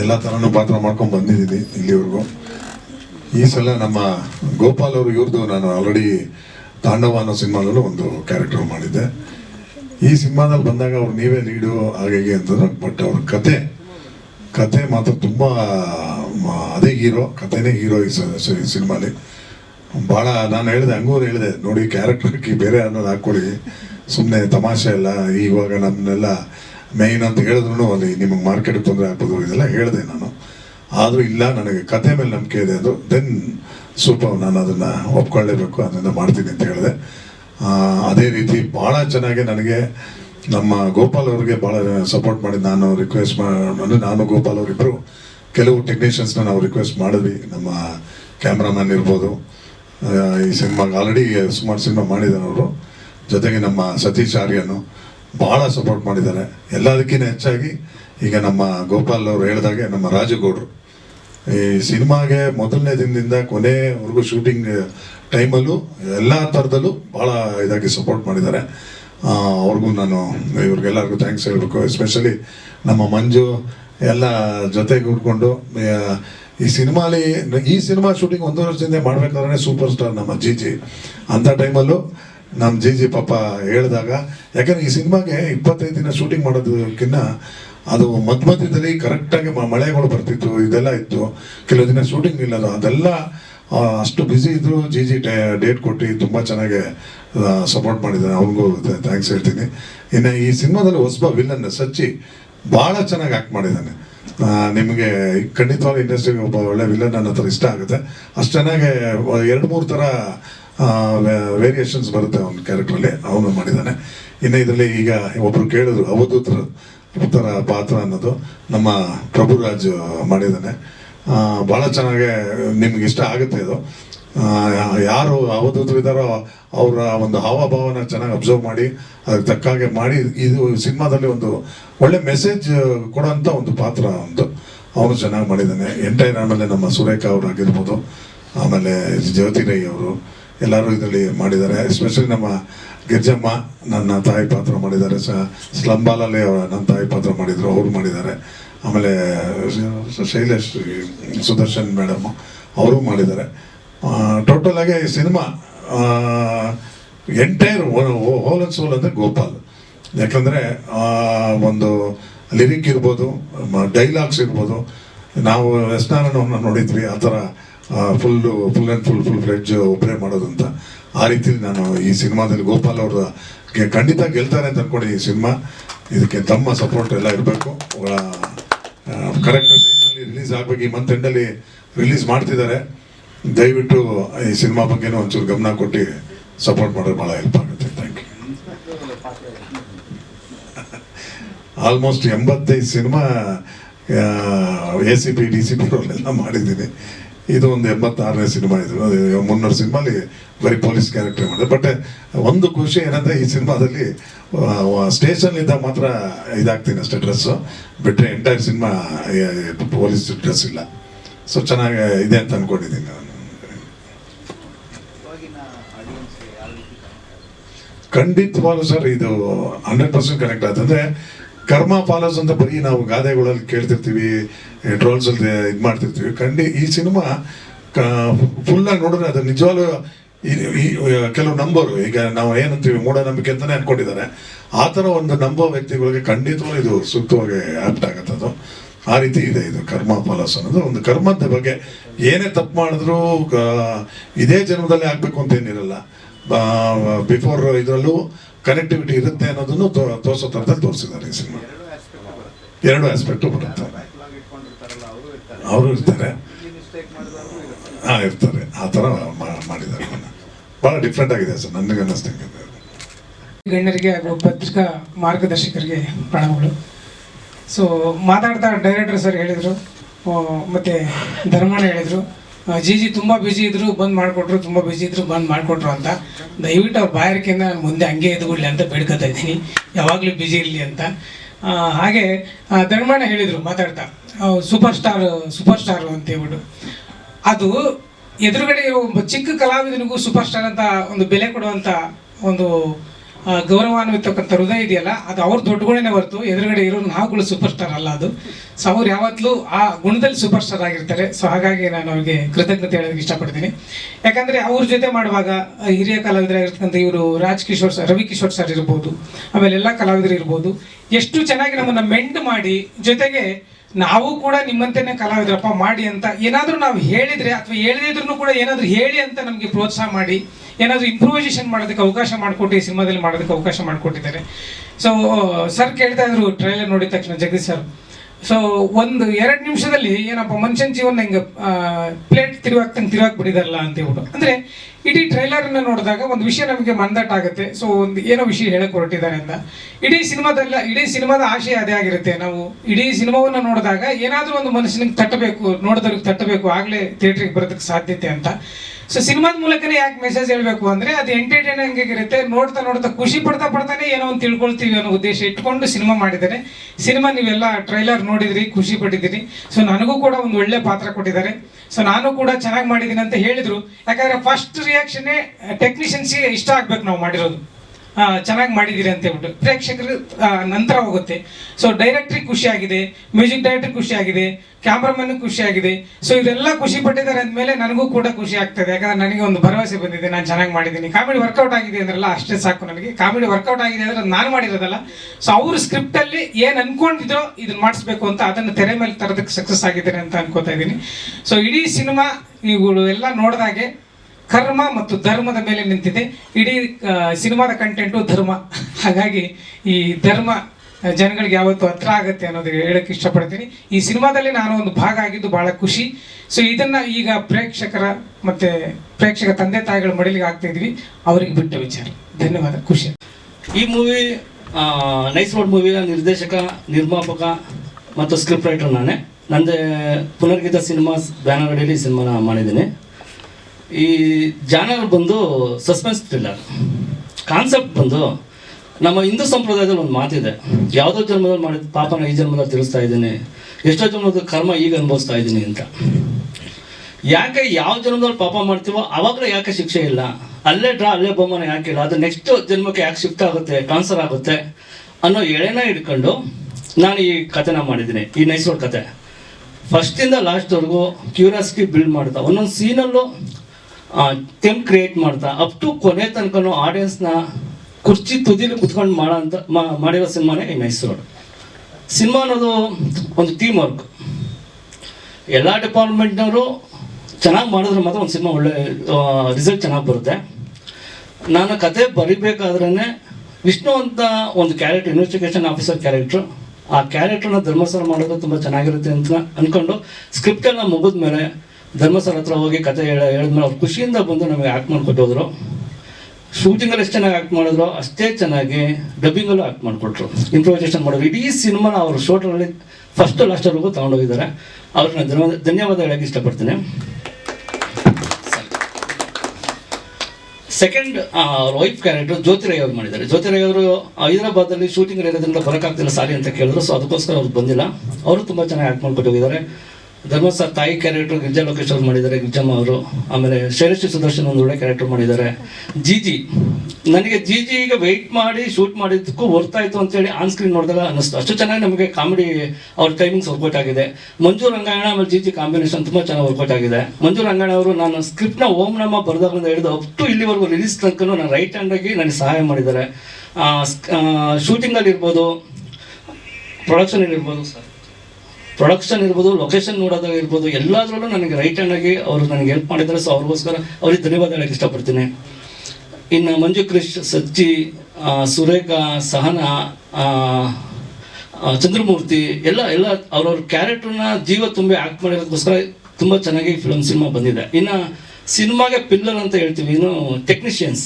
ಎಲ್ಲ ಥರನೂ ಪಾತ್ರ ಮಾಡ್ಕೊಂಡು ಬಂದಿದ್ದೀನಿ ಇಲ್ಲಿವರೆಗೂ. ಈ ಸಲ ನಮ್ಮ ಗೋಪಾಲ್ ಅವರು ಇವ್ರದ್ದು ನಾನು ಆಲ್ರೆಡಿ ತಾಂಡವ ಅನ್ನೋ ಸಿನಿಮಾದಲ್ಲೂ ಒಂದು ಕ್ಯಾರೆಕ್ಟರ್ ಮಾಡಿದ್ದೆ. ಈ ಸಿನಿಮಾದಲ್ಲಿ ಬಂದಾಗ ಅವ್ರು ನೀವೇ ಲೀಡು ಹಾಗೆ ಅಂತಂದ್ರೆ ಬಟ್ ಅವ್ರ ಕತೆ ಕತೆ ಮಾತ್ರ ತುಂಬ ಅದೇ ಹೀರೋ ಕತೆನೇ ಹೀರೋ ಈ ಸಿನಿಮಾಲಿ. ಭಾಳ ನಾನು ಹೇಳಿದೆ, ಹಂಗೂರು ಹೇಳಿದೆ, ನೋಡಿ ಕ್ಯಾರೆಕ್ಟರ್ಗೆ ಬೇರೆ ಅನ್ನೋದು ಹಾಕ್ಕೊಳ್ಳಿ ಸುಮ್ಮನೆ ತಮಾಷೆ ಎಲ್ಲ ಇವಾಗ ನಮ್ಮನ್ನೆಲ್ಲ ಮೇಯ್ನ್ ಅಂತ ಹೇಳಿದ್ರು ಅಲ್ಲಿ ನಿಮಗೆ ಮಾರ್ಕೆಟ್ಗೆ ತೊಂದರೆ ಆಗ್ಬೋದು, ಇದೆಲ್ಲ ಹೇಳಿದೆ ನಾನು. ಆದರೂ ಇಲ್ಲ, ನನಗೆ ಕತೆ ಮೇಲೆ ನಂಬಿಕೆ ಇದೆ ಅದು ದೆನ್ ಸ್ವಲ್ಪ ನಾನು ಅದನ್ನು ಒಪ್ಕೊಳ್ಳೇಬೇಕು, ಅದನ್ನು ಮಾಡ್ತೀನಿ ಅಂತ ಹೇಳಿದೆ. ಅದೇ ರೀತಿ ಭಾಳ ಚೆನ್ನಾಗಿ ನನಗೆ ನಮ್ಮ ಗೋಪಾಲ್ ಅವ್ರಿಗೆ ಭಾಳ ಸಪೋರ್ಟ್ ಮಾಡಿ, ನಾನು ರಿಕ್ವೆಸ್ಟ್ ಮಾಡಿ ನಾನು ಗೋಪಾಲ್ ಅವರಿಬ್ಬರು ಕೆಲವು ಟೆಕ್ನಿಷಿಯನ್ಸ್ನ ನಾವು ರಿಕ್ವೆಸ್ಟ್ ಮಾಡಿದ್ವಿ. ನಮ್ಮ ಕ್ಯಾಮ್ರಾಮನ್ ಇರ್ಬೋದು. ಈ ಸಿನಿಮಾಗೆ ಆಲ್ರೆಡಿ ಸುಮಾರು ಸಿನಿಮಾ ಮಾಡಿದ್ದಾರೆ ಅವರು. ಜೊತೆಗೆ ನಮ್ಮ ಸತೀಶ್ ಆರ್ಯನು ಭಾಳ ಸಪೋರ್ಟ್ ಮಾಡಿದ್ದಾರೆ. ಎಲ್ಲದಕ್ಕಿಂತ ಹೆಚ್ಚಾಗಿ ಈಗ ನಮ್ಮ ಗೋಪಾಲ್ ಅವರು ಹೇಳಿದಾಗೆ ನಮ್ಮ ರಾಜಗೌಡರು. ಈ ಸಿನಿಮಾಗೆ ಮೊದಲನೇ ದಿನದಿಂದ ಕೊನೆವರೆಗೂ ಶೂಟಿಂಗ್ ಟೈಮಲ್ಲೂ ಎಲ್ಲ ಥರದಲ್ಲೂ ಭಾಳ ಇದಾಗಿ ಸಪೋರ್ಟ್ ಮಾಡಿದ್ದಾರೆ. ಅವ್ರಿಗೂ ನಾನು ಇವ್ರಿಗೆಲ್ಲರಿಗೂ ಥ್ಯಾಂಕ್ಸ್ ಹೇಳಬೇಕು. ಎಸ್ಪೆಷಲಿ ನಮ್ಮ ಮಂಜು ಎಲ್ಲ ಜೊತೆಗೆ ಉಟ್ಕೊಂಡು ಈ ಸಿನಿಮಾಲಿ ಈ ಸಿನಿಮಾ ಶೂಟಿಂಗ್ ಒಂದು ವರ್ಷದಿಂದ ಮಾಡಬೇಕಾದ್ರೆ ಸೂಪರ್ ಸ್ಟಾರ್ ನಮ್ಮ ಜಿ ಜಿ ಅಂಥ ಟೈಮಲ್ಲೂ ನಮ್ಮ ಜಿ ಜಿ ಪಾಪ ಹೇಳಿದಾಗ, ಯಾಕಂದ್ರೆ ಈ ಸಿನಿಮಾಗೆ ಇಪ್ಪತ್ತೈದು ದಿನ ಶೂಟಿಂಗ್ ಮಾಡೋದಕ್ಕಿಂತ ಅದು ಮಧ್ಯ ಮಧ್ಯದಲ್ಲಿ ಕರೆಕ್ಟಾಗಿ ಮಳೆಗಳು ಬರ್ತಿತ್ತು, ಇದೆಲ್ಲ ಇತ್ತು. ಕೆಲವು ದಿನ ಶೂಟಿಂಗ್ ನಿಲ್ಲೋದು ಅದೆಲ್ಲ ಅಷ್ಟು ಬ್ಯುಸಿ ಇದ್ದರು ಜಿ ಜಿ ಡೇಟ್ ಕೊಟ್ಟು ತುಂಬ ಚೆನ್ನಾಗಿ ಸಪೋರ್ಟ್ ಮಾಡಿದ್ದಾರೆ. ಅವ್ರಿಗೂ ಥ್ಯಾಂಕ್ಸ್ ಹೇಳ್ತೀನಿ. ಇನ್ನು ಈ ಸಿನಿಮಾದಲ್ಲಿ ಹೊಸಬ ವಿಲನ್ ಸಚ್ಚಿ ಭಾಳ ಚೆನ್ನಾಗಿ ಆ್ಯಕ್ಟ್ ಮಾಡಿದ್ದಾನೆ. ನಿಮಗೆ ಖಂಡಿತವಾಗಿ ಇಂಡಸ್ಟ್ರಿಗೆ ಒಬ್ಬ ಒಳ್ಳೆ ವಿಲನ್ ಅನ್ನೋ ಥರ ಇಷ್ಟ ಆಗುತ್ತೆ. ಅಷ್ಟು ಚೆನ್ನಾಗೆ, ಎರಡು ಮೂರು ಥರ ವೇರಿಯೇಷನ್ಸ್ ಬರುತ್ತೆ ಅವನ ಕ್ಯಾರೆಕ್ಟ್ರಲ್ಲಿ ಅವನು ಮಾಡಿದ್ದಾನೆ ಇನ್ನು ಇದರಲ್ಲಿ ಈಗ ಒಬ್ಬರು ಕೇಳಿದ್ರು, ಅವಧೂತರ, ಉತ್ತರ ಪಾತ್ರ ಅನ್ನೋದು ನಮ್ಮ ಪ್ರಭುರಾಜ್ ಮಾಡಿದ್ದಾನೆ ಭಾಳ ಚೆನ್ನಾಗೆ ನಿಮ್ಗೆ ಇಷ್ಟ ಆಗುತ್ತೆ ಇದು. ಯಾರು ಅವಧೂತರು ಇದ್ದಾರೋ ಅವರ ಒಂದು ಹಾವಭಾವನ ಚೆನ್ನಾಗಿ ಅಬ್ಸರ್ವ್ ಮಾಡಿ, ಅದಕ್ಕೆ ತಕ್ಕಾಗೆ ಮಾಡಿ, ಇದು ಸಿನಿಮಾದಲ್ಲಿ ಒಂದು ಒಳ್ಳೆ ಮೆಸೇಜ್ ಕೊಡೋಂಥ ಒಂದು ಪಾತ್ರ ಒಂದು. ಅವನು ಚೆನ್ನಾಗಿ ಮಾಡಿದ್ದಾನೆ ಎಂಟೈರ್ ಆಮೇಲೆ ನಮ್ಮ ಸುರೇಖ ಅವರು ಆಗಿರ್ಬೋದು, ಆಮೇಲೆ ಜ್ಯೋತಿ ರೈ ಅವರು ಎಲ್ಲರೂ ಇದರಲ್ಲಿ ಮಾಡಿದ್ದಾರೆ ಎಸ್ಪೆಷಲಿ ನಮ್ಮ ಗಿರ್ಜಮ್ಮ ನನ್ನ ತಾಯಿ ಪಾತ್ರ ಮಾಡಿದ್ದಾರೆ ಸಹ ಸ್ಲಂಬಾಲಲ್ಲಿ ನನ್ನ ತಾಯಿ ಪಾತ್ರ ಮಾಡಿದರು, ಅವರು ಮಾಡಿದ್ದಾರೆ. ಆಮೇಲೆ ಶೈಲೇಶ್, ಸುದರ್ಶನ್ ಮೇಡಮ್ ಅವರು ಮಾಡಿದ್ದಾರೆ. ಟೋಟಲ್ ಆಗಿ ಈ cinema entire whole and soul ಅಂದರೆ ಗೋಪಾಲ್. ಯಾಕಂದರೆ ಒಂದು ಲಿರಿಕ್ ಇರ್ಬೋದು ಡೈಲಾಗ್ಸ್ ಇರ್ಬೋದು. ನಾವು ವೆಸ್ನಾರನವ್ರನ್ನ ನೋಡಿದ್ವಿ, ಆ ಥರ full full and full full fledged ಒಬ್ಬರೇ ಮಾಡೋದು ಅಂತ ಆ ರೀತಿಲಿ ನಾನು ಈ ಸಿನಿಮಾದಲ್ಲಿ ಗೋಪಾಲ್ ಅವ್ರ ಖಂಡಿತ ಗೆಲ್ತಾರೆ ಅಂತ ಅಂದ್ಕೊಂಡು ಈ ಸಿನಿಮಾ. ಇದಕ್ಕೆ ತಮ್ಮ ಸಪೋರ್ಟ್ ಎಲ್ಲ ಇರಬೇಕು. ಕರೆಕ್ಟ್ ಟೈಮಲ್ಲಿ ರಿಲೀಸ್ ಆಗಬೇಕು. ಈ ಮಂತ್ ಎಂಡಲ್ಲಿ ರಿಲೀಸ್ ಮಾಡ್ತಿದ್ದಾರೆ. ದಯವಿಟ್ಟು ಈ ಸಿನಿಮಾ ಬಗ್ಗೆನೂ ಒಂಚೂರು ಗಮನ ಕೊಟ್ಟು ಸಪೋರ್ಟ್ ಮಾಡೋದು ಭಾಳ ಹೆಲ್ಪ್ ಆಗುತ್ತೆ. ಥ್ಯಾಂಕ್ ಯು ಆಲ್ಮೋಸ್ಟ್ ಎಂಬತ್ತೈದು cinema A C P D C P ರೋಲೆಲ್ಲ ಮಾಡಿದ್ದೀನಿ. ಇದು ಒಂದು ಎಂಬತ್ತಾರನೇ ಸಿನಿಮಾ ಇದು. ಅದು ಮುನ್ನೂರು ಸಿನಿಮಾಲಿ ಬರೀ ಪೊಲೀಸ್ ಕ್ಯಾರೆಕ್ಟರ್ ಮಾಡಿದೆ ಬಟ್ ಒಂದು ಖುಷಿ ಏನಂದರೆ ಈ ಸಿನಿಮಾದಲ್ಲಿ ಸ್ಟೇಷನ್ಲಿದ್ದ ಮಾತ್ರ ಇದಾಗ್ತೀನಿ ಅಷ್ಟೇ ಡ್ರೆಸ್ಸು ಬಿಟ್ಟರೆ ಎಂಟೈರ್ ಸಿನಿಮಾ ಪೊಲೀಸ್ ಡ್ರೆಸ್ ಇಲ್ಲ. ಸೊ ಚೆನ್ನಾಗಿ ಇದೆ ಅಂತ ಅಂದ್ಕೊಂಡಿದ್ದೀನಿ ನಾನು. ಖಂಡಿತವಾಗ್ಲೂ ಸರ್ ಇದು ಹಂಡ್ರೆಡ್ ಪರ್ಸೆಂಟ್ ಕನೆಕ್ಟ್ ಆಗುತ್ತೆ. ಕರ್ಮ ಫಾಲೋಸ್ ಅಂತ ಬರೀ ನಾವು ಗಾದೆಗಳಲ್ಲಿ ಕೇಳ್ತಿರ್ತೀವಿ ಟ್ರೋಲ್ಸ್ ಅಲ್ಲಿ ಇದು ಮಾಡ್ತಿರ್ತೀವಿ. ಖಂಡಿ, ಈ ಸಿನಿಮಾ ಫುಲ್ಲಾಗಿ ನೋಡಿದ್ರೆ ಅದು ನಿಜವಾಗ್ಲೂ ಈ- ಕೆಲವು ನಂಬರ್, ಈಗ ನಾವು ಏನಂತೀವಿ, ಮೂಢನಂಬಿಕೆ ಅಂತಾನೆ ಅನ್ಕೊಂಡಿದ್ದಾರೆ. ಆ ಥರ ಒಂದು ನಂಬೋ ವ್ಯಕ್ತಿಗಳಿಗೆ ಖಂಡಿತವೂ ಇದು ಸೂಕ್ತವಾಗಿ ಆಪ್ಟ್ ಆಗುತ್ತೆ ಅದು ಆ ರೀತಿ ಇದೆ ಇದು ಕರ್ಮ ಫಾಲೋಸ್ ಅನ್ನೋದು. ಒಂದು ಕರ್ಮದ ಬಗ್ಗೆ ಏನೇ ತಪ್ಪು ಮಾಡಿದ್ರೂ ಇದೇ ಜನ್ಮದಲ್ಲಿ ಆಗ್ಬೇಕು ಅಂತ ಏನಿರಲ್ಲ. ಬಿಫೋರ್ ಇದರಲ್ಲೂ ಕನೆಕ್ಟಿವಿಟಿ ಇರುತ್ತೆ ಅನ್ನೋದನ್ನು ತೋರಿಸೋ ಥರದಲ್ಲಿ ತೋರಿಸಿದ್ದಾರೆ ಈ ಸಿನಿಮಾ. ಎರಡು ಆಸ್ಪೆಕ್ಟ್ ಬರುತ್ತೆ. ಅವರು ಇರ್ತಾರೆ. ಹಾಂ, ಇರ್ತಾರೆ. ಆ ಥರ ಮಾಡಿದ್ದಾರೆ ಭಾಳ ಡಿಫ್ರೆಂಟ್ ಆಗಿದೆ ಸರ್ ನನಗೆ ಅನ್ನಿಸ್ತಂಗೆ ಗಣ್ಯರಿಗೆ ಹಾಗೂ ಪತ್ರಿಕಾ ಮಾರ್ಗದರ್ಶಕರಿಗೆ ಪ್ರಣಾಮಗಳು. ಸೊ ಮಾತಾಡ್ತಾ ಡೈರೆಕ್ಟರ್ ಸರ್ ಹೇಳಿದರು. ಮತ್ತು ಧರ್ಮಣ್ಣ ಹೇಳಿದರು. ಜಿ ಜಿ ತುಂಬ ಬ್ಯುಸಿ ಇದ್ರು, ಬಂದ್ ಮಾಡಿಕೊಟ್ರು, ತುಂಬ ಬ್ಯುಸಿ ಇದ್ರು, ಬಂದ್ ಮಾಡಿಕೊಟ್ರು ಅಂತ. ದಯವಿಟ್ಟು ಅವ್ರ ಬಾಯಾರಿಕೆಯಿಂದ ಮುಂದೆ ಹಂಗೆ ಎದ್ಬಿಡ್ಲಿ ಅಂತ ಬೇಡ್ಕೊತಾ ಇದ್ದೀನಿ. ಯಾವಾಗಲೂ ಬ್ಯುಸಿ ಇರಲಿ ಅಂತ. ಹಾಗೆ ಧರ್ಮಣ್ಣ ಹೇಳಿದರು, ಮಾತಾಡ್ತಾ. ಸೂಪರ್ ಸ್ಟಾರ್ ಸೂಪರ್ ಸ್ಟಾರು ಅಂತ ಹೇಳ್ಬಿಟ್ಟು. ಅದು ಎದುರುಗಡೆ ಒಬ್ಬ ಚಿಕ್ಕ ಕಲಾವಿದನಿಗೂ ಸೂಪರ್ ಸ್ಟಾರ್ ಅಂತ ಒಂದು ಬೆಲೆ ಕೊಡುವಂಥ ಒಂದು ಗೌರವಾನ್ವಿತಕ್ಕಂಥ ಹೃದಯ ಇದೆಯಲ್ಲ, ಅದು ಅವ್ರ ದೊಡ್ಡ ಹೊರತು ಎದುರುಗಡೆ ಇರೋ ನಾವುಗಳು ಸೂಪರ್ ಸ್ಟಾರ್ ಅಲ್ಲ ಅದು. ಸೊ ಅವ್ರು ಯಾವತ್ತಲೂ ಆ ಗುಣದಲ್ಲಿ ಸೂಪರ್ ಸ್ಟಾರ್ ಆಗಿರ್ತಾರೆ. ಸೊ ಹಾಗಾಗಿ ನಾನು ಅವ್ರಿಗೆ ಕೃತಜ್ಞತೆ ಹೇಳೋದಕ್ಕೆ ಇಷ್ಟಪಡ್ತೀನಿ. ಯಾಕಂದರೆ ಅವ್ರ ಜೊತೆ ಮಾಡುವಾಗ ಹಿರಿಯ ಕಲಾವಿದರಾಗಿರ್ತಕ್ಕಂಥ ಇವರು ರಾಜ್ ಕಿಶೋರ್ ಸರ್ ರವಿ ಕಿಶೋರ್ ಸರ್ ಇರ್ಬೋದು, ಆಮೇಲೆ ಎಲ್ಲ ಕಲಾವಿದರು ಇರ್ಬೋದು, ಎಷ್ಟು ಚೆನ್ನಾಗಿ ನಮ್ಮನ್ನು ಮೆಂಡ್ ಮಾಡಿ ಜೊತೆಗೆ ನಾವು ಕೂಡ ನಿಮ್ಮಂತೆಯೇ ಕಲಾವಿದರಪ್ಪ, ಮಾಡಿ ಅಂತ ಏನಾದರೂ ನಾವು ಹೇಳಿದ್ರೆ ಅಥವಾ ಹೇಳಿದ್ರು ಕೂಡ ಏನಾದರೂ ಹೇಳಿ ಅಂತ ನಮಗೆ ಪ್ರೋತ್ಸಾಹ ಮಾಡಿ, ಏನಾದರೂ ಇಂಪ್ರೂವೈಸೇಷನ್ ಮಾಡೋದಕ್ಕೆ ಅವಕಾಶ ಮಾಡಿಕೊಟ್ಟು ಸಿನಿಮಾದಲ್ಲಿ ಮಾಡೋದಕ್ಕೆ ಅವಕಾಶ ಮಾಡಿಕೊಟ್ಟಿದ್ದಾರೆ. ಸೊ ಸರ್ ಕೇಳ್ತಾ ಇದ್ರು ಟ್ರೈಲರ್ ನೋಡಿದ ತಕ್ಷಣ ಜಗದೀಶ್ ಸರ್ ಸೊ ಒಂದು ಎರಡು ನಿಮಿಷದಲ್ಲಿ ಏನಪ್ಪ, ಮನುಷ್ಯನ ಜೀವನ ಹಿಂಗೆ ಪ್ಲೇಟ್ ತಿರುವಾಗ್ತಂಗೆ ತಿರುವಾಕ್ ಬಿಡಿದಲ್ಲ ಅಂತ ಹೇಳ್ಬಿಟ್ಟು. ಅಂದರೆ, ಇಡೀ ಟ್ರೈಲರ್ನ ನೋಡಿದಾಗ ಒಂದು ವಿಷಯ ನಮಗೆ ಮಂದಟ್ಟಾಗುತ್ತೆ ಸೊ ಒಂದು ಏನೋ ವಿಷಯ ಹೇಳಕ್ ಹೊರಟಿದ್ದಾರೆ ಅಂತ. ಇಡೀ ಸಿನಿಮಾದಲ್ಲ, ಇಡೀ ಸಿನಿಮಾದ ಆಶಯ ಅದೇ ಆಗಿರುತ್ತೆ. ನಾವು ಇಡೀ ಸಿನಿಮಾವನ್ನು ನೋಡಿದಾಗ ಏನಾದರೂ ಒಂದು ಮನುಷ್ಯನಿಗೆ ತಟ್ಟಬೇಕು, ನೋಡಿದವ್ರಿಗೆ ತಟ್ಟಬೇಕು, ಆಗಲೇ ಥಿಯೇಟ್ರಿಗೆ ಬರೋದಕ್ಕೆ ಸಾಧ್ಯತೆ ಅಂತ. ಸೊ ಸಿನಿಮಾದ ಮೂಲಕನೇ ಯಾಕೆ ಮೆಸೇಜ್ ಹೇಳಬೇಕು ಅಂದ್ರೆ ಅದು ಎಂಟರ್ಟೈನಿಂಗ್ ಆಗಿರುತ್ತೆ ನೋಡ್ತಾ ನೋಡ್ತಾ ಖುಷಿ ಪಡ್ತಾ ಪಡ್ತಾನೆ ಏನೋ ಒಂದು ತಿಳ್ಕೊಳ್ತೀವಿ ಅನ್ನೋ ಉದ್ದೇಶ ಇಟ್ಕೊಂಡು ಸಿನಿಮಾ ಮಾಡಿದ್ದಾರೆ ಸಿನಿಮಾ ನೀವೆಲ್ಲ ಟ್ರೈಲರ್ ನೋಡಿದ್ರಿ, ಖುಷಿ ಪಟ್ಟಿದ್ದೀರಿ. ಸೊ ನನಗೂ ಕೂಡ ಒಂದು ಒಳ್ಳೆ ಪಾತ್ರ ಕೊಟ್ಟಿದ್ದಾರೆ. ಸೊ ನಾನು ಕೂಡ ಚೆನ್ನಾಗಿ ಮಾಡಿದ್ದೀನಿ ಅಂತ ಹೇಳಿದ್ರು. ಯಾಕಂದ್ರೆ ಫಸ್ಟ್ ರಿಯಾಕ್ಷನ್ನೇ ಟೆಕ್ನಿಷಿಯನ್ಸ್ಗೆ ಇಷ್ಟ ಆಗ್ಬೇಕು ನಾವು ಮಾಡಿರೋದು. ಚೆನ್ನಾಗಿ ಮಾಡಿದ್ದೀರಿ ಅಂತ ಹೇಳ್ಬಿಟ್ಟು. ಪ್ರೇಕ್ಷಕರು ನಂತರ ಹೋಗುತ್ತೆ. ಸೊ ಡೈರೆಕ್ಟ್ರಿಗೆ ಖುಷಿಯಾಗಿದೆ ಮ್ಯೂಸಿಕ್ ಡೈರೆಕ್ಟ್ರಿಗೆ ಖುಷಿಯಾಗಿದೆ ಕ್ಯಾಮ್ರಾಮನ್ ಖುಷಿಯಾಗಿದೆ. ಸೊ ಇವರೆಲ್ಲ ಖುಷಿ ಪಟ್ಟಿದ್ದಾರೆ ಅಂದಮೇಲೆ ನನಗೂ ಕೂಡ ಖುಷಿ ಆಗ್ತದೆ. ಯಾಕಂದ್ರೆ ನನಗೆ ಒಂದು ಭರವಸೆ ಬಂದಿದೆ, ನಾನು ಚೆನ್ನಾಗಿ ಮಾಡಿದ್ದೀನಿ. ಕಾಮಿಡಿ ವರ್ಕೌಟ್ ಆಗಿದೆ ಅಂದ್ರಲ್ಲ, ಅಷ್ಟೇ ಸಾಕು ನನಗೆ. ಕಾಮಿಡಿ ವರ್ಕೌಟ್ ಆಗಿದೆ ಅಂದ್ರೆ ನಾನು ಮಾಡಿರೋದಲ್ಲ. ಸೊ ಅವ್ರ ಸ್ಕ್ರಿಪ್ಟಲ್ಲಿ ಏನು ಅನ್ಕೊಂಡಿದ್ರೋ ಇದನ್ನ ಮಾಡಿಸ್ಬೇಕು ಅಂತ ಅದನ್ನು ತೆರೆ ಮೇಲೆ ತರೋದಕ್ಕೆ ಸಕ್ಸಸ್ ಆಗಿದ್ದೇನೆ ಅಂತ ಅನ್ಕೋತಾ ಇದ್ದೀನಿ. ಸೊ ಇಡೀ ಸಿನಿಮಾ ಇವುಗಳು ಎಲ್ಲ ನೋಡಿದಾಗೆ ಕರ್ಮ ಮತ್ತು ಧರ್ಮದ ಮೇಲೆ ನಿಂತಿದೆ. ಇಡೀ ಸಿನಿಮಾದ ಕಂಟೆಂಟು ಧರ್ಮ. ಹಾಗಾಗಿ ಈ ಧರ್ಮ ಜನಗಳಿಗೆ ಯಾವತ್ತು ಹತ್ರ ಆಗುತ್ತೆ ಅನ್ನೋದು ಹೇಳಕ್ಕೆ ಇಷ್ಟಪಡ್ತೀನಿ. ಈ ಸಿನಿಮಾದಲ್ಲಿ ನಾನು ಒಂದು ಭಾಗ ಆಗಿದ್ದು ಬಹಳ ಖುಷಿ. ಸೊ ಇದನ್ನು ಈಗ ಪ್ರೇಕ್ಷಕರ ಮತ್ತೆ ಪ್ರೇಕ್ಷಕ ತಂದೆ ತಾಯಿಗಳ ಮಡಿಲಿಗೆ ಆಗ್ತಾ ಇದ್ವಿ ಅವರಿಗೆ ಬಿಟ್ಟ ವಿಚಾರ. ಧನ್ಯವಾದ. ಖುಷಿ ಈ ಮೂವಿ ನೈಸ್ ರೋಡ್ ಮೂವಿಯ ನಿರ್ದೇಶಕ, ನಿರ್ಮಾಪಕ ಮತ್ತು ಸ್ಕ್ರಿಪ್ಟ್ ರೈಟರ್ ನಾನೇ. ನಂದೇ ಪುನರ್ಗೀತ ಸಿನಿಮಾಸ್ ಬ್ಯಾನರ್ ಅಡಿಯಲ್ಲಿ ಸಿನಿಮಾನ ಮಾಡಿದ್ದೀನಿ. ಈ ಜಾನರ್ ಬಂದು ಸಸ್ಪೆನ್ಸ್ ಥ್ರಿಲ್ಲರ್ ಕಾನ್ಸೆಪ್ಟ್ ಬಂದು ನಮ್ಮ ಹಿಂದೂ ಸಂಪ್ರದಾಯದಲ್ಲಿ ಒಂದು ಮಾತಿದೆ. ಯಾವುದೋ ಜನ್ಮದಲ್ಲಿ ಮಾಡಿದ ಪಾಪನ ಈ ಜನ್ಮದಲ್ಲಿ ತಿಳಿಸ್ತಾ ಇದ್ದೀನಿ. ಎಷ್ಟೋ ಜನ್ಮದ ಕರ್ಮ ಈಗ ಅನುಭವಿಸ್ತಾ ಇದ್ದೀನಿ ಅಂತ. ಯಾಕೆ ಯಾವ ಜನ್ಮದಲ್ಲಿ ಪಾಪ ಮಾಡ್ತೀವೋ ಅವಾಗಲೇ ಯಾಕೆ ಶಿಕ್ಷೆ ಇಲ್ಲ? ಅಲ್ಲೇ ಡ್ರಾ, ಅಲ್ಲೇ ಬಹುಮಾನ ಯಾಕೆ ಇಲ್ಲ? ಅದು ನೆಕ್ಸ್ಟ್ ಜನ್ಮಕ್ಕೆ ಯಾಕೆ ಶಿಫ್ಟ್ ಆಗುತ್ತೆ ಟ್ರಾನ್ಸ್ಫರ್ ಆಗುತ್ತೆ ಅನ್ನೋ ಎಳೆನ ಇಟ್ಕೊಂಡು ನಾನು ಈ ಕಥೆನ ಮಾಡಿದ್ದೀನಿ. ಈ ನೈಸೋಡ್ ಕತೆ ಫಸ್ಟಿಂದ ಲಾಸ್ಟ್ವರೆಗೂ ಕ್ಯೂರಿಯಾಸಿಟಿ ಬಿಲ್ಡ್ ಮಾಡ್ತಾ, ಒಂದೊಂದು ಸೀನಲ್ಲೂ ಟೆಂಪ್ ಕ್ರಿಯೇಟ್ ಮಾಡ್ತಾ ಅಪ್ ಟು ಕೊನೆ ತನಕನೂ ಆಡಿಯನ್ಸ್ನ ಕುರ್ಚಿ ತುದಿಲಿ ಕುತ್ಕೊಂಡು ಮಾಡೋ ಅಂತ ಮಾಡಿರೋ ಸಿನಿಮಾನೇ ಈ ಮೈಸೂರು. ಸಿನಿಮಾ ಅನ್ನೋದು ಒಂದು ಟೀಮ್ ವರ್ಕ್ ಎಲ್ಲ ಡಿಪಾರ್ಟ್ಮೆಂಟ್ನವರು ಚೆನ್ನಾಗಿ ಮಾಡಿದ್ರೆ ಮಾತ್ರ ಒಂದು ಸಿನಿಮಾ ಒಳ್ಳೆ ರಿಸಲ್ಟ್ ಚೆನ್ನಾಗಿ ಬರುತ್ತೆ. ನಾನು ಕತೆ ಬರಿಬೇಕಾದ್ರೇ ವಿಷ್ಣು ಅಂತ ಒಂದು ಕ್ಯಾರೆಕ್ಟರ್ ಇನ್ವೆಸ್ಟಿಗೇಷನ್ ಆಫೀಸರ್ ಕ್ಯಾರೆಕ್ಟ್ರು ಆ ಕ್ಯಾರೆಕ್ಟರ್ನ ಧರ್ಮಸ್ಥಳ ಮಾಡೋದು ತುಂಬ ಚೆನ್ನಾಗಿರುತ್ತೆ ಅಂತ ಅಂದ್ಕೊಂಡು ಸ್ಕ್ರಿಪ್ಟೆಲ್ಲ ಮುಗಿದ ಮೇಲೆ ಧರ್ಮಸ್ಥಳ ಹತ್ರ ಹೋಗಿ ಕತೆ ಹೇಳ ಹೇಳಿದ್ಮೇಲೆ ಅವ್ರು ಖುಷಿಯಿಂದ ಬಂದು ನಮಗೆ ಆ್ಯಕ್ಟ್ ಮಾಡಿಕೊಟ್ಟೋದ್ರು ಶೂಟಿಂಗಲ್ಲಿ ಎಷ್ಟು ಚೆನ್ನಾಗಿ ಆ್ಯಕ್ಟ್ ಮಾಡಿದ್ರು, ಅಷ್ಟೇ ಚೆನ್ನಾಗಿ ಡಬ್ಬಿಂಗಲ್ಲೂ ಆ್ಯಕ್ಟ್ ಮಾಡಿಕೊಟ್ರು. ಇಂಪ್ರೂವೈಸೇಷನ್ ಮಾಡೋರು. ಇಡೀ ಸಿನಿಮಾನ ಅವರು ಶೋಟಲ್ಲಿ ಫಸ್ಟ್ ಲಾಸ್ಟ್ವರೆಗೂ ತೊಗೊಂಡೋಗಿದ್ದಾರೆ. ಅವ್ರನ್ನ ಧನ್ಯವಾದ ಧನ್ಯವಾದ ಹೇಳಕ್ಕೆ ಇಷ್ಟಪಡ್ತೀನಿ. ಸೆಕೆಂಡ್ ಅವ್ರ ವೈಫ್ ಕ್ಯಾರೆಕ್ಟರ್ ಜ್ಯೋತಿರಾಯ್ ಅವ್ರು ಮಾಡಿದ್ದಾರೆ. ಜ್ಯೋತಿರಾಯ್ ಅವರು ಹೈದರಾಬಾದಲ್ಲಿ ಶೂಟಿಂಗ್ ಇರೋದ್ರಿಂದ ಬರೋಕ್ಕಾಗ್ತಿಲ್ಲ ಸಾರಿ ಅಂತ ಕೇಳಿದ್ರು. ಸೊ ಅದಕ್ಕೋಸ್ಕರ ಅವ್ರು ಬಂದಿಲ್ಲ. ಅವರು ತುಂಬ ಚೆನ್ನಾಗಿ ಆ್ಯಕ್ಟ್ ಮಾಡ್ಕೊಟ್ಟು ಹೋಗಿದ್ದಾರೆ. ಧರ್ಮಸ್ಥಳ ತಾಯಿ ಕ್ಯಾರೆಕ್ಟರ್ ಗಿರಿಜಾ ಲೋಕೇಶ್ ಅವ್ರು ಮಾಡಿದ್ದಾರೆ, ಗಿರಿಜಮ್ಮ ಅವರು. ಆಮೇಲೆ ಶೈಲಶ್ರೀ ಸುದರ್ಶನ್ ಒಂದು ಒಳ್ಳೆ ಕ್ಯಾರೆಕ್ಟರ್ ಮಾಡಿದ್ದಾರೆ. ಜಿಜಿ, ನನಗೆ ಜಿಜಿ ಈಗ ವೆಯ್ಟ್ ಮಾಡಿ ಶೂಟ್ ಮಾಡಿದ್ದಕ್ಕೂ ವರ್ತಾಯಿತು ಅಂತೇಳಿ ಆನ್ ಸ್ಕ್ರೀನ್ ನೋಡಿದಾಗ ಅನ್ನಿಸ್ತು. ಅಷ್ಟು ಚೆನ್ನಾಗಿ ನಮಗೆ ಕಾಮಿಡಿ ಅವ್ರ ಟೈಮಿಂಗ್ಸ್ ವರ್ಕೌಟ್ ಆಗಿದೆ. ಮಂಜು ರಂಗಾಯಣ ಆಮೇಲೆ ಜಿಜಿ ಕಾಂಬಿನೇಷನ್ ತುಂಬ ಚೆನ್ನಾಗಿ ವರ್ಕೌಟ್ ಆಗಿದೆ. ಮಂಜು ರಂಗಾಯಣ ಅವರು ನಾನು ಸ್ಕ್ರಿಪ್ಟ್ನ ಓಂ ನಮ್ಮ ಬರೆದಾಗಿಂದ ಹಿಡಿದು ಅಪ್ ಟು ಇಲ್ಲಿವರೆಗೂ ರಿಲೀಸ್ ತನಕ ನಾನು ರೈಟ್ ಹ್ಯಾಂಡಾಗಿ ನನಗೆ ಸಹಾಯ ಮಾಡಿದ್ದಾರೆ. ಶೂಟಿಂಗಲ್ಲಿ ಇರ್ಬೋದು ಪ್ರೊಡಕ್ಷನ್ ಇರ್ಬೋದು ಸರ್ ಪ್ರೊಡಕ್ಷನ್ ಇರ್ಬೋದು ಲೊಕೇಶನ್ ನೋಡೋದಾಗ ಇರ್ಬೋದು, ಎಲ್ಲದರಲ್ಲೂ ನನಗೆ ರೈಟ್ ಹ್ಯಾಂಡ್ ಆಗಿ ಅವರು ನನಗೆ ಹೆಲ್ಪ್ ಮಾಡಿದ್ದಾರೆ. ಸೊ ಅವ್ರಿಗೋಸ್ಕರ ಅವ್ರಿಗೆ ಧನ್ಯವಾದ ಹೇಳಕ್ಕೆ ಇಷ್ಟಪಡ್ತೀನಿ. ಇನ್ನು ಮಂಜು ಕೃಷ್ ಸಜ್ಜಿ ಸುರೇಖ, ಸಹನ ಚಂದ್ರಮೂರ್ತಿ, ಎಲ್ಲ ಎಲ್ಲ ಅವ್ರವ್ರ ಕ್ಯಾರೆಕ್ಟರ್ನ ಜೀವ ತುಂಬಿ ಆ್ಯಕ್ಟ್ ಮಾಡಿರೋದಕ್ಕೋಸ್ಕರ ತುಂಬ ಚೆನ್ನಾಗಿ ಫಿಲಮ್ ಸಿನಿಮಾ ಬಂದಿದೆ. ಇನ್ನು ಸಿನಿಮಾಗೆ ಪಿಲ್ಲರ್ ಅಂತ ಹೇಳ್ತೀವಿ. ಇನ್ನು ಟೆಕ್ನಿಷಿಯನ್ಸ್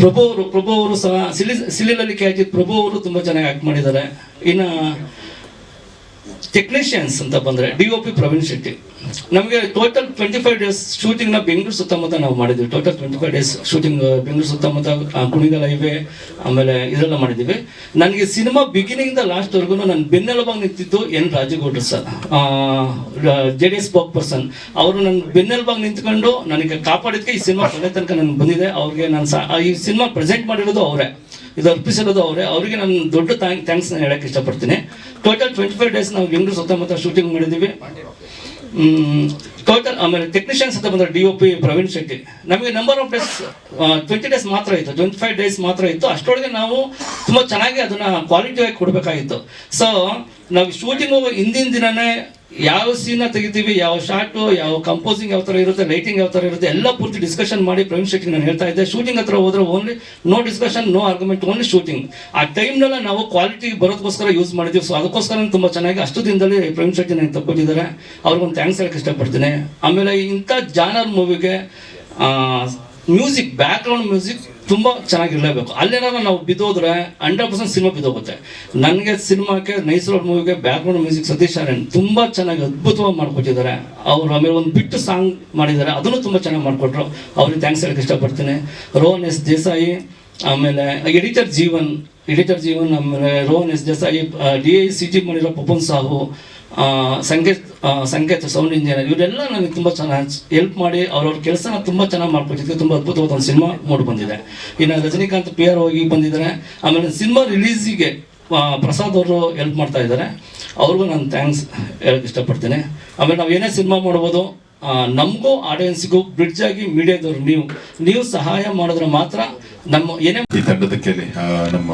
ಪ್ರಭು ಅವರು ಪ್ರಭು ಅವರು ಸಹ, ಸಿಲಿ, ಸಿಲಿಲಲ್ಲಿ ಕ್ಯಾಚಿ ಪ್ರಭು ಅವರು ತುಂಬ ಚೆನ್ನಾಗಿ ಆ್ಯಕ್ಟ್ ಮಾಡಿದ್ದಾರೆ. ಇನ್ನು ಟೆಕ್ನಿಷಿಯನ್ಸ್ ಅಂತ ಬಂದರೆ D O P Praveen Shetty. ನಮಗೆ ಟೋಟಲ್ ಟ್ವೆಂಟಿ ಫೈವ್ ಡೇಸ್ ಶೂಟಿಂಗ್ನ ಬೆಂಗಳೂರು ಸುತ್ತಮುತ್ತ ನಾವು ಮಾಡಿದ್ವಿ. Total twenty five days shooting Bengaluru ಸುತ್ತಮುತ್ತ ಕುಣಿಗಲ್ ಹೈವೇ ಆಮೇಲೆ ಇದೆಲ್ಲ ಮಾಡಿದ್ದೀವಿ ನನಗೆ ಸಿನಿಮಾ ಬಿಗಿನಿಂದ ಲಾಸ್ಟ್ವರೆಗೂ ನಾನು ಬೆನ್ನೆಲುಬಾಗಿ ನಿಂತಿದ್ದು N ರಾಜೇಗೌಡರು sir. J D S spokesperson ಅವರು ನನ್ನ ಬೆನ್ನೆಲುಬಾಗಿ ನಿಂತ್ಕೊಂಡು ನನಗೆ ಕಾಪಾಡಿದ್ದಕ್ಕೆ ಈ ಸಿನಿಮಾ ಕೊನೆ ತನಕ ನನಗೆ ಬಂದಿದೆ. ಅವ್ರಿಗೆ ನಾನು ಈ ಸಿನಿಮಾ ಪ್ರೆಸೆಂಟ್ ಮಾಡಿರೋದು ಅವರೇ. ಇದು ಅರ್ಪಿಸಿರೋದು ಅವರೇ ಅವರಿಗೆ ನಾನು ದೊಡ್ಡ ಥ್ಯಾಂಕ್ ಥ್ಯಾಂಕ್ಸ್ ಹೇಳಕ್ಕೆ ಇಷ್ಟಪಡ್ತೀನಿ. ಟೋಟಲ್ ಟ್ವೆಂಟಿ ಫೈವ್ ಡೇಸ್ ನಾವು ಬೆಂಗಳೂರು ಸುತ್ತಮುತ್ತ ಶೂಟಿಂಗ್ ಮಾಡಿದ್ದೀವಿ. ಟೋಟಲ್ ಆಮೇಲೆ ಟೆಕ್ನಿಷಿಯನ್ಸ್ ಅಂತ ಬಂದರೆ D O P Praveen Shetty. ನಮಗೆ number of days twenty days ಮಾತ್ರ ಇತ್ತು ಟ್ವೆಂಟಿ ಫೈವ್ ಡೇಸ್ ಮಾತ್ರ ಇತ್ತು. ಅಷ್ಟರೊಳಗೆ ನಾವು ತುಂಬ ಚೆನ್ನಾಗಿ ಅದನ್ನು ಕ್ವಾಲಿಟಿಯಾಗಿ ಕೊಡಬೇಕಾಗಿತ್ತು. ಸೊ ನಾವು ಶೂಟಿಂಗ್ ಹೋಗೋ ಹಿಂದಿನ ದಿನನೇ ಯಾವ ಸೀನ ತೆಗಿತೀವಿ, ಯಾವ ಶಾರ್ಟು ಯಾವ ಕಂಪೋಸಿಂಗ್ ಯಾವ ಥರ ಇರುತ್ತೆ ಲೈಟಿಂಗ್ ಯಾವ ಥರ ಇರುತ್ತೆ, ಎಲ್ಲ ಪೂರ್ತಿ ಡಿಸ್ಕಷನ್ ಮಾಡಿ ಪ್ರವೀಣ್ ಶೆಟ್ಟಿ ನಾನು ಹೇಳ್ತಾ ಇದ್ದೆ. ಶೂಟಿಂಗ್ ಹತ್ರ ಹೋದ್ರೆ only no discussion no argument only shooting ಆ ಟೈಮ್ನೆಲ್ಲ ನಾವು ಕ್ವಾಲಿಟಿ ಬರೋದಕ್ಕೋಸ್ಕರ ಯೂಸ್ ಮಾಡಿದ್ದೀವಿ. ಸೊ ಅದಕ್ಕೋಸ್ಕರ ತುಂಬ ಚೆನ್ನಾಗಿ ಅಷ್ಟು ದಿನದಲ್ಲಿ ಪ್ರವೀಣ್ ಶೆಟ್ಟಿ ನನಗೆ ತಗೊಂಡಿದ್ದಾರೆ ಅವ್ರಿಗೊಂದು ಥ್ಯಾಂಕ್ಸ್ ಹೇಳಕ್ಕೆ ಇಷ್ಟಪಡ್ತೀನಿ. ಆಮೇಲೆ ಇಂಥ ಜಾನರ್ ಮೂವಿಗೆ ಮ್ಯೂಸಿಕ್ ಬ್ಯಾಕ್ಗ್ರೌಂಡ್ ಮ್ಯೂಸಿಕ್ ತುಂಬ ಚೆನ್ನಾಗಿರಲೇಬೇಕು. ಅಲ್ಲೇನಾರ ನಾವು ಬಿದ್ದೋದ್ರೆ ಹಂಡ್ರೆಡ್ ಪರ್ಸೆಂಟ್ ಸಿನಿಮಾ ಬಿದ್ದೋಗುತ್ತೆ. ನನಗೆ ಸಿನಿಮಾಕ್ಕೆ ನೈಸ್ ರೋಡ್ ಮೂವಿಗೆ ಬ್ಯಾಕ್ಗ್ರೌಂಡ್ ಮ್ಯೂಸಿಕ್ ಸತೀಶ್ ಆರ್ಯನ್ ತುಂಬ ಚೆನ್ನಾಗಿ ಅದ್ಭುತವಾಗಿ ಮಾಡ್ಕೊಟ್ಟಿದ್ದಾರೆ. ಅವರು ಆಮೇಲೆ ಒಂದು ಬಿಟ್ಟು ಸಾಂಗ್ ಮಾಡಿದ್ದಾರೆ. ಅದನ್ನು ತುಂಬ ಚೆನ್ನಾಗಿ ಮಾಡಿಕೊಟ್ರು. ಅವ್ರಿಗೆ ಥ್ಯಾಂಕ್ಸ್ ಹೇಳಕ್ಕೆ ಇಷ್ಟಪಡ್ತೀನಿ. ರೋಹನ್ ಎಸ್ ದೇಸಾಯಿ ಆಮೇಲೆ ಎಡಿಟರ್ ಜೀವನ್ ಎಡಿಟರ್ ಜೀವನ್ ಆಮೇಲೆ Rohan S Desai D I C T ಮಾಡಿರೋ ಪಪನ್ ಸಾಹು ಸಂಗೀತ್ ಸಂಗೀತ ಸೌಂಡ್ ಇಂಜಿನಿಯರ್ ಇವರೆಲ್ಲ ನನಗೆ ತುಂಬ ಚೆನ್ನಾಗಿ ಹೆಲ್ಪ್ ಮಾಡಿ ಅವ್ರವ್ರ ಕೆಲಸನ ತುಂಬ ಚೆನ್ನಾಗಿ ಮಾಡ್ಕೊಟ್ಟಿದ್ದಕ್ಕೆ ತುಂಬ ಅದ್ಭುತವಾದ ಒಂದು ಸಿನಿಮಾ ಮೂಡಿ ಬಂದಿದೆ. ಇನ್ನು ರಜನಿಕಾಂತ್ ಪಿ ಆರ್ ಹೋಗಿ ಬಂದಿದ್ದಾರೆ ಆಮೇಲೆ ಸಿನಿಮಾ ರಿಲೀಸಿಗೆ ಪ್ರಸಾದ್ ಅವರು ಹೆಲ್ಪ್ ಮಾಡ್ತಾ ಇದ್ದಾರೆ ಅವ್ರಿಗೂ ನಾನು ಥ್ಯಾಂಕ್ಸ್ ಹೇಳಕ್ಕೆ ಇಷ್ಟಪಡ್ತೀನಿ. ಆಮೇಲೆ ನಾವು ಏನೇ ಸಿನಿಮಾ ಮಾಡ್ಬೋದು ನಮಗೂ ಆಡಿಯನ್ಸ್ಗೂ ಬ್ರಿಡ್ಜ್ ಆಗಿ ಮೀಡಿಯಾದವ್ರು ನೀವು. ನೀವು ಸಹಾಯ ಮಾಡಿದ್ರೆ ಮಾತ್ರ ನಮ್ಮ ಏನೇ ಈ ತಂಡದ ಕೇಳಿ ನಮ್ಮ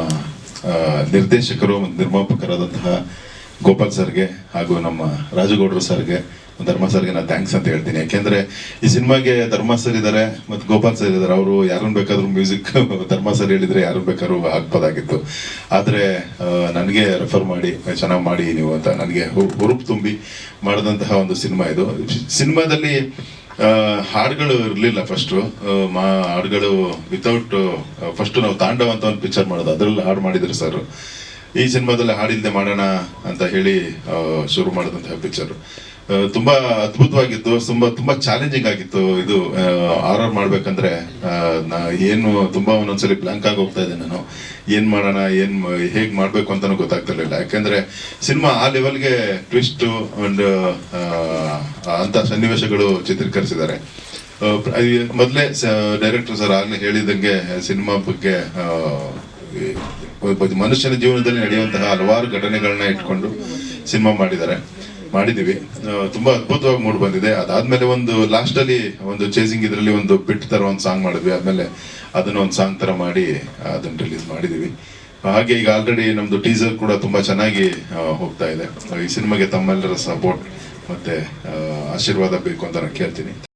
ನಿರ್ದೇಶಕರು ನಿರ್ಮಾಪಕರಾದಂತಹ ಗೋಪಾಲ್ ಸರ್ಗೆ ಹಾಗೂ ನಮ್ಮ ರಾಜಗೌಡರು ಸರ್ಗೆ, ಧರ್ಮ ಸರ್ಗೆ ನಾನು ಥ್ಯಾಂಕ್ಸ್ ಅಂತ ಹೇಳ್ತೀನಿ. ಯಾಕೆಂದ್ರೆ ಈ ಸಿನಿಮಾಗೆ ಧರ್ಮ ಸರ್ ಇದ್ದಾರೆ ಮತ್ತು ಗೋಪಾಲ್ ಸರ್ ಇದ್ದಾರೆ ಅವರು ಯಾರನ್ನು ಬೇಕಾದರೂ ಮ್ಯೂಸಿಕ್ ಧರ್ಮ ಸರ್ ಹೇಳಿದ್ರೆ ಯಾರು ಬೇಕಾದ್ರೂ ಹಾಕ್ಬೋದಾಗಿತ್ತು. ಆದರೆ ನನಗೆ ರೆಫರ್ ಮಾಡಿ, ಚೆನ್ನಾಗಿ ಮಾಡಿ ನೀವು ಅಂತ ನನಗೆ ಹುರುಪು ತುಂಬಿ ಮಾಡಿದಂತಹ ಒಂದು ಸಿನಿಮಾ ಇದು. ಸಿನಿಮಾದಲ್ಲಿ ಹಾಡುಗಳು ಇರಲಿಲ್ಲ ಫಸ್ಟು ಮಾ, ಹಾಡುಗಳು ವಿತೌಟ್ ಫಸ್ಟ್ ನಾವು ತಾಂಡವ ಅಂತ ಒಂದು ಪಿಕ್ಚರ್ ಮಾಡೋದು. ಅದರಲ್ಲಿ ಹಾಡು ಮಾಡಿದ್ರು ಸರ್ ಈ ಸಿನಿಮಾದಲ್ಲಿ ಹಾಡಿಲ್ದೆ ಮಾಡೋಣ ಅಂತ ಹೇಳಿ ಶುರು ಮಾಡಿದಂತಹ ಪಿಕ್ಚರ್. ತುಂಬಾ ಅದ್ಭುತವಾಗಿತ್ತು, ತುಂಬಾ ತುಂಬಾ ಚಾಲೆಂಜಿಂಗ್ ಆಗಿತ್ತು. ಇದು ಆರ್ ಆರ್ ಮಾಡ್ಬೇಕಂದ್ರೆ ನಾ ಏನು, ತುಂಬಾ ಒಂದೊಂದ್ಸಲಿ ಬ್ಲಾಂಕ್ ಆಗಿ ಹೋಗ್ತಾ ಇದ್ದೆ ನಾನು. ಏನ್ ಮಾಡೋಣ, ಏನ್ ಹೇಗ್ ಮಾಡ್ಬೇಕು ಅಂತಾನು ಗೊತ್ತಾಗ್ತಿರ್ಲಿಲ್ಲ. ಯಾಕಂದ್ರೆ ಸಿನಿಮಾ ಆ ಲೆವೆಲ್ಗೆ ಟ್ವಿಸ್ಟ್ ಅಂಡ್ ಅಂತ ಸನ್ನಿವೇಶಗಳು ಚಿತ್ರೀಕರಿಸಿದ್ದಾರೆ. ಮೊದಲೇ ಡೈರೆಕ್ಟರ್ ಸರ್ ಆಗ್ಲೇ ಹೇಳಿದಂಗೆ, ಸಿನಿಮಾ ಬಗ್ಗೆ ಮನುಷ್ಯನ ಜೀವನದಲ್ಲಿ ನಡೆಯುವಂತಹ ಹಲವಾರು ಘಟನೆಗಳನ್ನ ಇಟ್ಕೊಂಡು ಸಿನಿಮಾ ಮಾಡಿದ್ದಾರೆ. ಮಾಡಿದೀವಿ ತುಂಬಾ ಅದ್ಭುತವಾಗಿ ಮೂಡ್ ಬಂದಿದೆ. ಅದಾದ್ಮೇಲೆ ಒಂದು ಲಾಸ್ಟ್ ಅಲ್ಲಿ ಒಂದು ಚೇಸಿಂಗ್ ಇದರಲ್ಲಿ ಒಂದು ಬಿಟ್ ತರ ಒಂದು ಸಾಂಗ್ ಮಾಡಿದ್ವಿ. ಆಮೇಲೆ ಅದನ್ನ ಒಂದು ಸಾಂಗ್ ತರ ಮಾಡಿ, ಅದನ್ನ ರಿಲೀಸ್ ಮಾಡಿದೀವಿ ಹಾಗೆ ಈಗ ಆಲ್ರೆಡಿ ನಮ್ದು ಟೀಸರ್ ಕೂಡ ತುಂಬಾ ಚೆನ್ನಾಗಿ ಹೋಗ್ತಾ ಇದೆ. ಈ ಸಿನಿಮಾಗೆ ತಮ್ಮೆಲ್ಲರ ಸಪೋರ್ಟ್ ಮತ್ತೆ ಆಶೀರ್ವಾದ ಬೇಕು ಅಂತ ನಾನು ಕೇಳ್ತೀನಿ.